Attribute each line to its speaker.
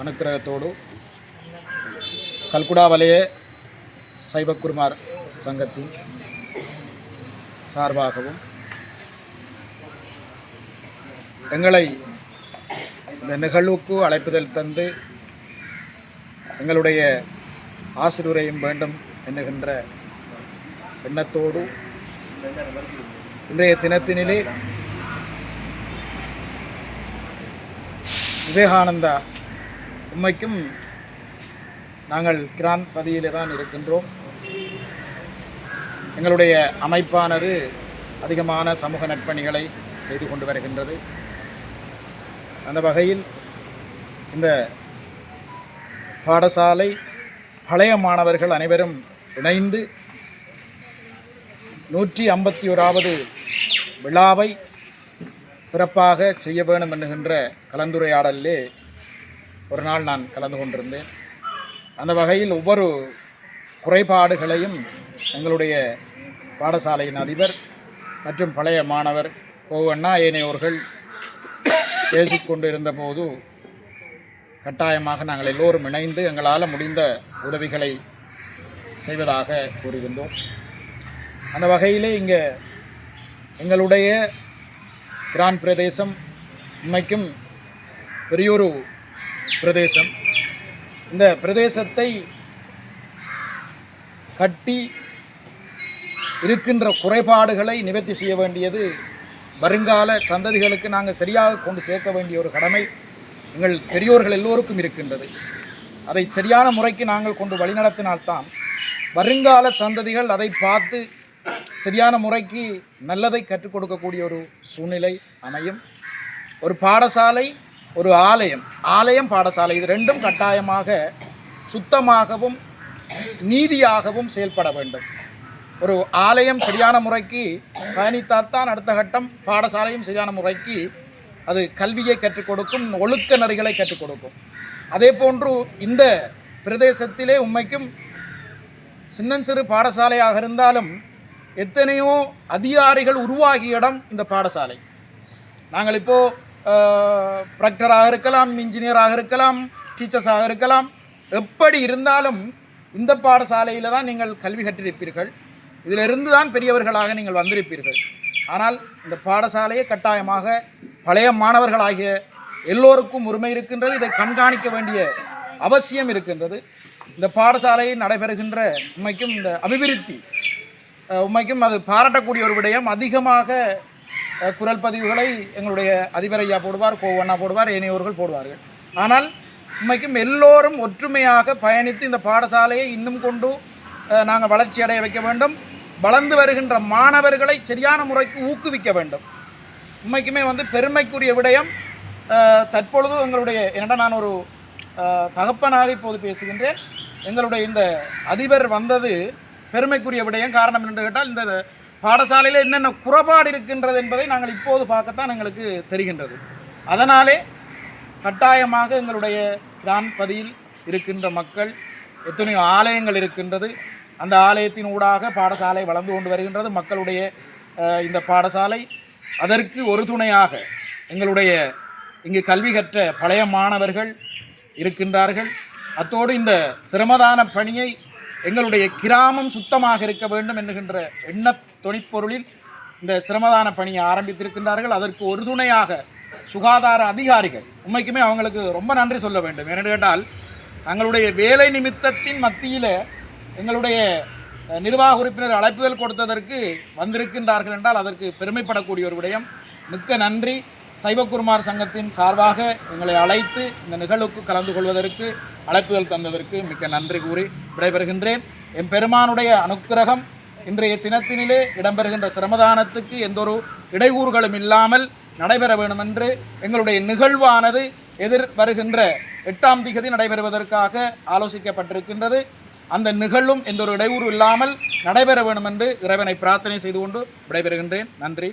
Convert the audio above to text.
Speaker 1: அனுக்கிரகத்தோடு கல்குடா வலய சைவக்குருமார் சங்கத்தின் சார்பாகவும் எங்களை இந்த நிகழ்வுக்கு அழைப்புதல் தந்து எங்களுடைய ஆசிரியரையும் வேண்டும் என்னுகின்ற எண்ணத்தோடு இன்றைய தினத்தினிலே விவேகானந்தா உண்மைக்கும் நாங்கள் கிரான் பதியிலே தான் இருக்கின்றோம். எங்களுடைய அமைப்பானது அதிகமான சமூக நற்பணிகளை செய்து கொண்டு வருகின்றது. அந்த வகையில் இந்த பாடசாலை பழைய மாணவர்கள் அனைவரும் இணைந்து நூற்றி ஐம்பத்தி ஓராவது விழாவை சிறப்பாக செய்ய வேண்டும் என்கின்ற கலந்துரையாடலிலே ஒரு நாள் நான் கலந்து கொண்டிருந்தேன். அந்த வகையில் ஒவ்வொரு குறைபாடுகளையும் எங்களுடைய பாடசாலையின் அதிபர் மற்றும் பழைய மாணவர் கோவண்ணா ஏனையோர்கள் பேசிக்கொண்டு இருந்தபோது கட்டாயமாக நாங்கள் எல்லோரும் இணைந்து எங்களால் முடிந்த உதவிகளை செய்வதாக கூறியிருந்தோம். அந்த வகையிலே இங்கே எங்களுடைய கிரான் பிரதேசம் உண்மைக்கும் பெரியொரு பிரதேசம். இந்த பிரதேசத்தை கட்டி இருக்கின்ற குறைபாடுகளை நிவர்த்தி செய்ய வேண்டியது வருங்கால சந்ததிகளுக்கு நாங்கள் சரியாக கொண்டு சேர்க்க வேண்டிய ஒரு கடமை எங்கள் பெரியோர்கள் எல்லோருக்கும் இருக்கின்றது. அதை சரியான முறைக்கு நாங்கள் கொண்டு வழிநடத்தினால்தான் வருங்கால சந்ததிகள் அதை பார்த்து சரியான முறைக்கு நல்லதை கற்றுக் கொடுக்கக்கூடிய ஒரு சூழ்நிலை அமையும். ஒரு பாடசாலை ஒரு ஆலயம் ஆலயம் பாடசாலை. இது ரெண்டும் கட்டாயமாக சுத்தமாகவும் நீதியாகவும் செயல்பட வேண்டும். ஒரு ஆலயம் சரியான முறைக்கு பயணித்தால்தான் அடுத்த கட்டம் பாடசாலையும் சரியான முறைக்கு அது கல்வியை கற்றுக் கொடுக்கும் ஒழுக்க நெறிகளை கற்றுக் கொடுக்கும். அதே போன்று இந்த பிரதேசத்திலே உண்மைக்கும் சின்னஞ்சிறு பாடசாலையாக இருந்தாலும் எத்தனையோ அதிகாரிகள் உருவாகிய இடம் இந்த பாடசாலை. நாங்கள் இப்போது ப்ரக்டராக இருக்கலாம் இன்ஜினியராக இருக்கலாம் டீச்சர்ஸாக இருக்கலாம். எப்படி இருந்தாலும் இந்த பாடசாலையில் தான் நீங்கள் கல்வி கற்றிருப்பீர்கள். இதிலிருந்து தான் பெரியவர்களாக நீங்கள் வந்திருப்பீர்கள். ஆனால் இந்த பாடசாலையை கட்டாயமாக பழைய மாணவர்களாகிய எல்லோருக்கும் உரிமை இருக்கின்றது. இதை கண்காணிக்க வேண்டிய அவசியம் இருக்கின்றது. இந்த பாடசாலையில் நடைபெறுகின்ற உண்மைக்கும் இந்த அபிவிருத்தி உண்மைக்கும் அது பாராட்டக்கூடிய ஒரு விடயம். அதிகமாக குரல் பதிவுகளை எங்களுடைய அதிபர் ஐயா போடுவார் கோவண்ணா போடுவார் ஏனையோர்கள் போடுவார்கள். ஆனால் உண்மைக்கும் எல்லோரும் ஒற்றுமையாக பயணித்து இந்த பாடசாலையை இன்னும் கொண்டு நாங்கள் வளர்ச்சி அடைய வைக்க வேண்டும். வளர்ந்து வருகின்ற மாணவர்களை சரியான முறைக்கு ஊக்குவிக்க வேண்டும். உண்மைக்குமே வந்து பெருமைக்குரிய விடயம் தற்பொழுது எங்களுடைய என்னடா நான் ஒரு தகப்பனாக இப்போது பேசுகின்றேன். எங்களுடைய இந்த அதிபர் வந்தது பெருமைக்குரிய விடயம். காரணம் என்று கேட்டால் இந்த பாடசாலையில் என்னென்ன குறைபாடு இருக்கின்றது என்பதை நாங்கள் இப்போது பார்க்கத்தான் எங்களுக்கு தெரிகின்றது. அதனாலே கட்டாயமாக எங்களுடைய கிரான்பதியில் இருக்கின்ற மக்கள் எத்தனையோ ஆலயங்கள் இருக்கின்றது. அந்த ஆலயத்தின் ஊடாக பாடசாலை வளர்ந்து கொண்டு வருகின்றது. மக்களுடைய இந்த பாடசாலை அதற்கு ஒரு துணையாக எங்களுடைய இங்கு கல்வி கற்ற பழைய மாணவர்கள் இருக்கின்றார்கள். அத்தோடு இந்த சிரமதான பணியை எங்களுடைய கிராமம் சுத்தமாக இருக்க வேண்டும் என்கின்ற எண்ண தொனிப்பொருளில் இந்த சிரமதான பணியை ஆரம்பித்திருக்கின்றார்கள். அதற்கு ஒரு துணையாக சுகாதார அதிகாரிகள் உண்மைக்குமே அவங்களுக்கு ரொம்ப நன்றி சொல்ல வேண்டும். ஏனென்று கேட்டால் தங்களுடைய வேலை நிமித்தத்தின் மத்தியில் எங்களுடைய நிர்வாக உறுப்பினர் அழைப்புதல் கொடுத்ததற்கு வந்திருக்கின்றார்கள் என்றால் அதற்கு பெருமைப்படக்கூடிய ஒரு விடயம். மிக்க நன்றி. சைவக்குருமார் சங்கத்தின் சார்பாக எங்களை அழைத்து இந்த நிகழ்வுக்கு கலந்து கொள்வதற்கு அழைப்புதல் தந்ததற்கு மிக்க நன்றி கூறி விடைபெறுகின்றேன். என் பெருமானுடைய அனுக்கிரகம் இன்றைய தினத்தினிலே இடம்பெறுகின்ற சிரமதானத்துக்கு எந்தொரு இடையூறுகளும் இல்லாமல் நடைபெற வேண்டும் என்று எங்களுடைய நிகழ்வானது எதிர் வருகின்ற எட்டாம் திகதி நடைபெறுவதற்காக ஆலோசிக்கப்பட்டிருக்கின்றது. அந்த நிகழ்வும் எந்த ஒரு இடையூறு இல்லாமல் நடைபெற வேண்டும் என்று இறைவனை பிரார்த்தனை செய்து கொண்டு விடைபெறுகின்றேன். நன்றி.